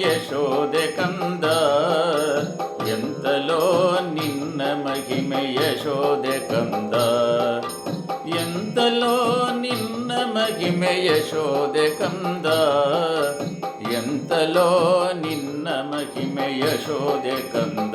ಯಶೋದೆ ಕಂದ. ಎಂತಲೋ ನಿನ್ನ ಮಹಿಮೆ ಯಶೋದೆ ಕಂದ. ಎಂತಲೋ ನಿನ್ನ ಮಹಿಮೆ ಯಶೋದೆ ಕಂದ. ಎಂತಲೋ ನಿನ್ನ ಮಹಿಮೆ ಯಶೋದೆ ಕಂದ.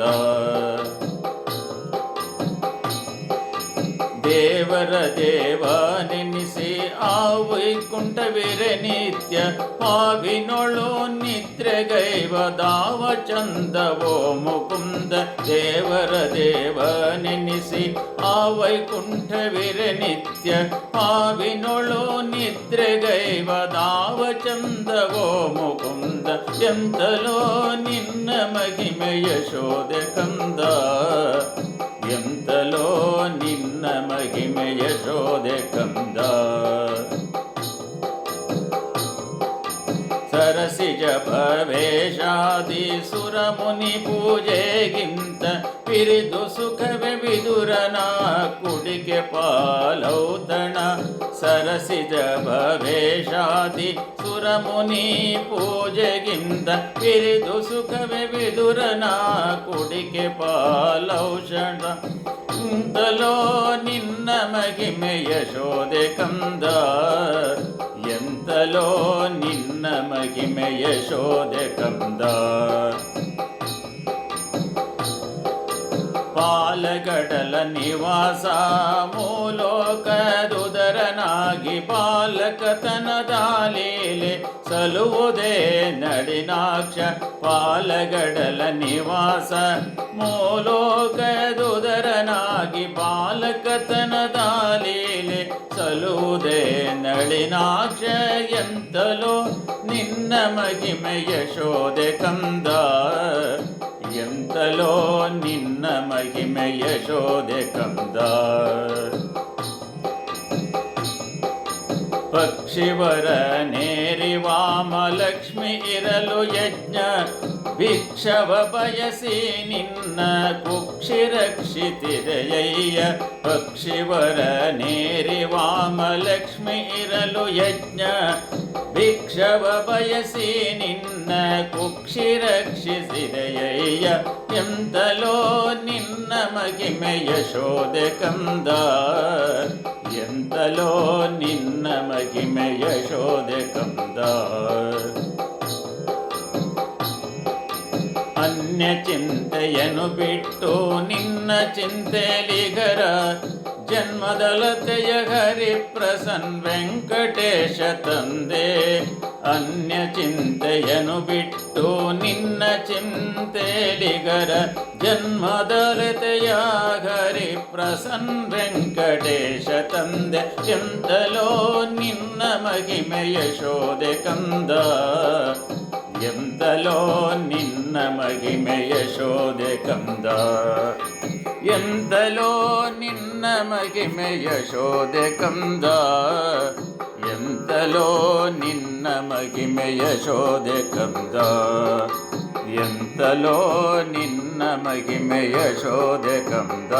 ದೇವರ ದೇವ ನೆನೆಸಿ ಆ ವೈಕುಂಠವಿರೆ ನಿತ್ಯ ಪಾವಿನೊಳು ನಿದ್ರೆಗೈವ ದಾವ ಚಂದವೋ ಮುಕುಂದ ದೇವರ ದೇವ ನೆನೆಸಿ ಆ ವೈಕುಂಠವಿರೆ ನಿತ್ಯ ಪಾವಿನೊಳು ನಿದ್ರೆಗೈವ ದಾವ ಚಂದವೋ ಮುಕುಂದ ಎಂತಲೋ ನಿನ್ನ ಮಹಿಮೆ ಯಶೋದೆ ಕಂದ सरसि जवे शादि सुर मुनि पूजे गिन्त दुसुखवि कुडिके पालौतण सरस जपवे शादि सुरमुनि पूजे गिन्दिरि दुसुख वे दुरना कुडिके पालो यशोदे कन्द ಎಂತಲೋ ನಿನ್ನ ಮಹಿಮೆ ಶೋಧೆ ಕಂದ. ಪಾಲಗಡಲ ನಿವಾಸ ಮೂಲೋಕದುದರನಾಗಿ ಪಾಲಕತನದ ಲೀಲೆ ಸಲುವುದೇ ನಡಿನಾಕ್ಷ ಪಾಲಗಡಲ ನಿವಾಸ. ಮೂಲೋಕದುದರನಾಗಿ ಪಾಲಕತನದ ಲೀಲೆ ಸಲುವುದೇ ನಳಿನಾಕ್ಷ ಎಂತಲೋ ನಿನ್ನ ಮಹಿಮೆಯ ಯಶೋದೆ ಕಂದ. ಎಂತಲೋ ನಿನ್ನ ಮಹಿಮೆಯ ಯಶೋದೆ ಕಂದ. ಪಕ್ಷಿವರ ನೇರಿ ವಾಮಲಕ್ಷ್ಮಿ ಇರಲು ಯಜ್ಞ. ಭಿಕ್ಷವ ಬಯಸಿ ನಿನ್ನ ಕುಕ್ಷಿ ರಕ್ಷಿತಿದೆಯಯ್ಯ ಪಕ್ಷಿವರ ನೇರಿ ವಾಮಲಕ್ಷ್ಮಿ ಇರಲು ಯಜ್ಞ. ಭಿಕ್ಷವ ಬಯಸಿ ನಿನ್ನ ಕುಕ್ಷಿ ರಕ್ಷಿಸಿದೆಯಯ್ಯ ಎಂತಲೋ ನಿನ್ನ ಮಹಿಮೆ ಯಶೋದೆ ಕಂದ. ಎಂತಲೋ ನಿನ್ನ ಮಹಿಮೆ ಯಶೋದೆ ಕಂದ ಅನ್ಯ ಚಿಂತೆಯನ್ನು ಬಿಟ್ಟು ನಿನ್ನ ಚಿಂತೆಲಿಗರ ಜನ್ಮದಲತೆಯ ಹರಿಪ್ರಸನ್ ವೆಂಕಟೇಶ ತಂದೆ, ಅನ್ಯ ಚಿಂತೆಯನ್ನು ಬಿಟ್ಟು ನಿನ್ನ ಚಿಂತೆಲಿಗರ ಜನ್ಮದಲತೆಯ ಹರಿಪ್ರಸನ್ ವೆಂಕಟೇಶ ತಂದೆ, ಎಂತಲೋ ನಿನ್ನ ಮಹಿಮೆಯ ಶೋಧೆ ಕಂದ, ಎಂತಲೋ ನಿನ್ನ ಮಹಿಮೆ ಯಶೋದೆ ಕಂದ. ಎಂದಲೋ ನಿನ್ನ ಮಹಿಮೆಯ ಯಶೋದೆ ಕಂದ. ಎಂತಲೋ ನಿನ್ನ ಮಹಿಮೆಯ ಯಶೋದೆ ಕಂದ. ಎಂತಲೋ ನಿನ್ನ ಮಹಿಮೆಯ ಯಶೋದೆ ಕಂದ.